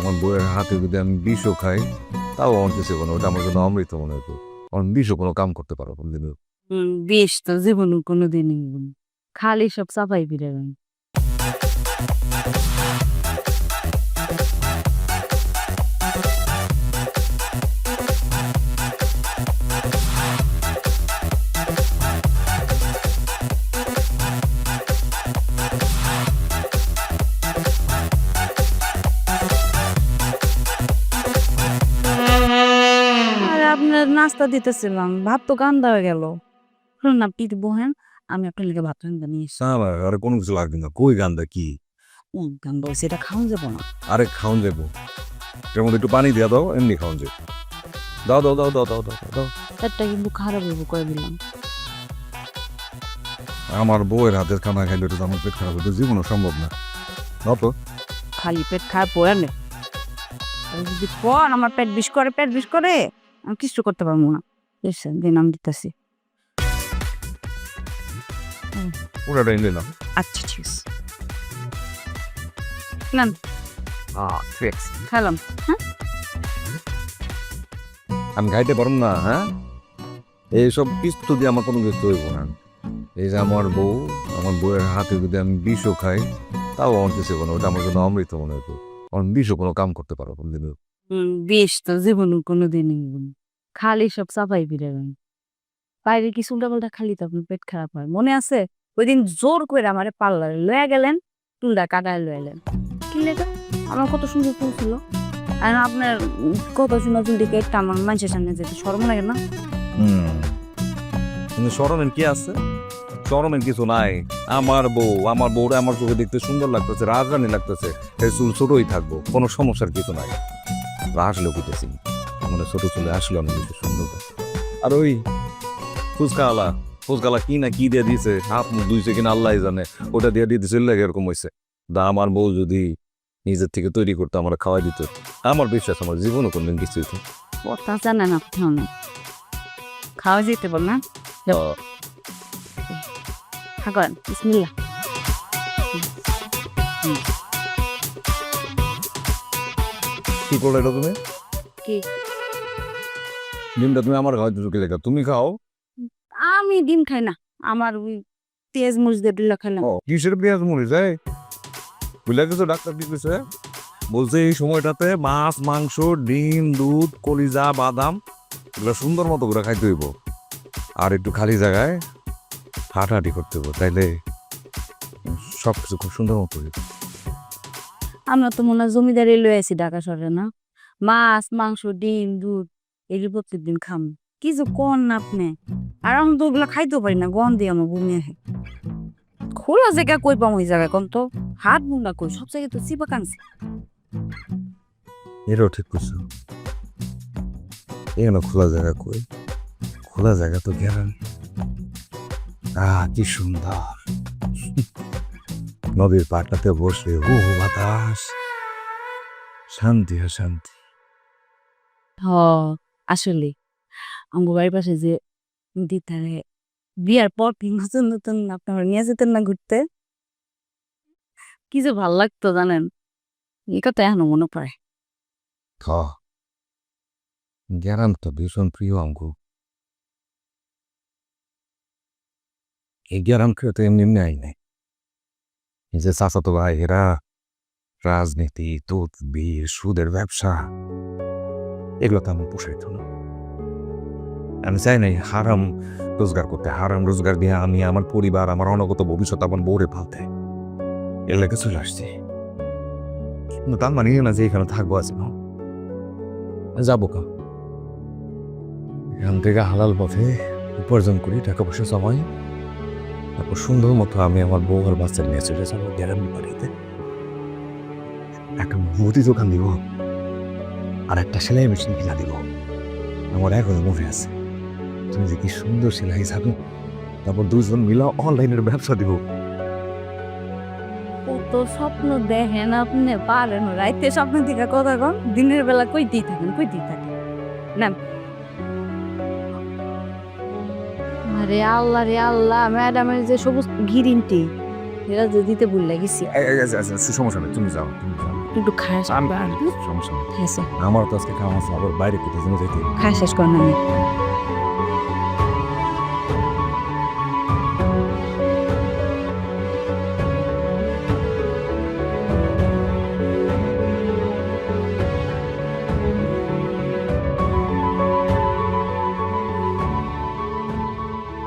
আমার বউয়ের হাতে যদি আমি বিষও খাই, তাও আমার কিছু কোনো ওটা আমার জন্য অমৃত মনে হতো আমার বিষও কোনো কাম করতে পারো কোনদিনও বিষ তো জীবন কোনোদিনই। খালি সব চাপাই ফিরে নাস্তা দিতেছিলাম ভাত তো কান্দা হয়ে গেল। না একটু বহেন আমি আপনার লিখে ভাত রান্না নিয়ে এসছি আরে কোনো কিছু লাগবে না। কই গান্দা কি? ও গান্দা এটা খাওয়া যাব না। আরে খাওন যাব। এর মধ্যে একটু পানি দিয়া দাও এমনি খাওন যাব। দাও দাও দাও দাও দাও দাও দাও। পেটটা কিন্তু খারাপ হইব করে দিলাম। আমার বউয়ের হাতের খানা খাইলে তো আমার পেট খারাপ হতো জীবনও সম্ভব না। দাও তো। খালি পেট খায় পড়ে নে যদি পর আমার পেট বিষ করে পেট বিষ করে। আমি কিছু করতে পারব না। এসে দিন আমি দিতেছি। আচ্ছা ঠিক আছে। নেন খেলাম। আমি খাইতে না হ্যাঁ? এইসব দিয়ে আমার কোনো কিছু হইব না। এই যে আমার বউ আমার বউয়ের হাতে যদি আমি বিষও খাই তাও আমার কিছু কোনো ওটা আমার জন্য অমৃত মনে হতো আমার বিষও কোনো কাম করতে পারো কোনদিনও। বিষ তো জীবনে কোনোদিনই না। খালি সব চাপাই ফিরে বাইরে কিছু উল্টা খালি তো আপনার পেট খারাপ হয়। মনে আছে? ওই দিন জোর করে আমারে পার্লারে লয়ে গেলেন চুলটা কাটায় লয়ে এলেন কি লেগে? আমার কত সুন্দর চুল ছিল। আর আপনার কত সুন্দর চুল দিকে একটা আমার মানুষের সামনে যেতে সরম লাগে না? কিন্তু শরমের কি আছে? শরমের কিছু নাই। আমার বউ আমার বউরে আমার চোখে দেখতে সুন্দর লাগতেছে রাজরানি লাগতেছে। এই চুল ছোটই থাকব কোনো সমস্যার কিছু নাই। আসলেও বুঝতেছি। মানে ছোট চুলে আসলে অনেক বেশি সুন্দর আর ওই ফুচকাওয়ালা ফুচকাওয়ালা কি না কি দিয়ে দিয়েছে? হাত মুখ ধুইছে কিনা আল্লাহ জানে। ওটা দিয়ে দিয়ে দিছে লাগে এরকম হয়েছে দা আমার বউ যদি নিজের থেকে তৈরি করতো আমার খাওয়াই দিত। আমার বিশ্বাস আমার জীবনও কোনদিন কিছু হইতো কথা জানেন আপনি অনেক। খাওয়া যেতে বল না। থাকেন বিসমিল্লা কি করলে এটা তুমি? কি? ডিমটা তুমি আমার খাওয়াইতে ঢুকে লেখা? তুমি খাও। আমি ডিম খাই না আমার ওই তেজ মরিচ দিয়ে ডিল্লা খাইলাম ও কিসের পেঁয়াজ মরিচ এই? বুঝলে কিছু ডাক্তার কি কইছে বলছে এই সময়টাতে মাছ মাংস ডিম দুধ কলিজা বাদাম এগুলো সুন্দর মতো করে খাইতে হইব। আর একটু খালি জায়গায় হাঁটাহাঁটি করতে হইব তাইলে সব কিছু খুব সুন্দর মতো হইব। আমরা তো মনে হয় জমিদারি লয়ে আছি ঢাকা শহরে না? মাছ মাংস ডিম দুধ এগুলো প্রত্যেকদিন খাম। কিছু কন না আপনি? আর আমি তো ওগুলো খাইতেও পারি না গন দিয়ে আমার বমি আহে খোলা জায়গা কই পাম ওই জায়গায় কোন তো? হাত মুন্ডা কই সব জায়গায় তো চিপা কানছে। এটাও ঠিক করছ এখানে খোলা জায়গা কই? খোলা জায়গা তো গেলেন আহ কি সুন্দর। নদীর পাটাতে বসে হু হু বাতাস। শান্তি আর শান্তি। হ। আসলে আমার বাড়ির পাশে যে দিতারে বিয়ার পর তিন নতুন নতুন আপনারা নিয়ে যেতেন না ঘুরতে? কি যে ভালো লাগতো জানেন? এই কথা এখনও মনে পড়ে। গ্যারাম তো ভীষণ প্রিয় অঙ্গ এই গ্যারাম খেয়ে তো এমনি এমনি আই নাই। যে চাচাতো ভাই এরা রাজনীতি, দুধ, বীর, সুদের ব্যবসা এগুলো তো আমার পোষাইতো না আমি চাই নাই হারাম রোজগার করতে, হারাম রোজগার দিয়ে আমি আমার পরিবার, আমার অনগত ভবিষ্যৎ আমার বউরে পালতে। এর লেগে চলে আসছি। কিন্তু তার মানে না যে এখানে থাকব আছে না। যাব কা। এখান থেকে হালাল পথে উপার্জন করি, টাকা পয়সা জমাই। তারপর সুন্দর মতো আমি আমার বউ আর বাচ্চা নিয়ে চলে যাব গ্যারামি বাড়িতে। একটা মুদি দোকান দিব। আর একটা সেলাই মেশিন কিনা দিব আমার এখনও মনে আছে তুমি যে কি সুন্দর সেলাই যাবে তারপর দুজন মিলা অনলাইনের ব্যবসা দিব কত স্বপ্ন দেখেন আপনি পারেন রাইতে স্বপ্ন থেকে কথা কন দিনের বেলা কই কইতেই থাকেন কইতেই থাকেন নেন আরে আল্লাহ রে আল্লাহ ম্যাডামের যে সবুজ গ্রিন টি এরা যে দিতে ভুল লাগেছি সমস্যা নেই তুমি যাও তুমি যাও একটু খাস সমস্যা হ্যাঁ আমার তো আজকে খাওয়া আছে আবার বাইরে কোথাও যেতে খাওয়া শেষ করেন আমি।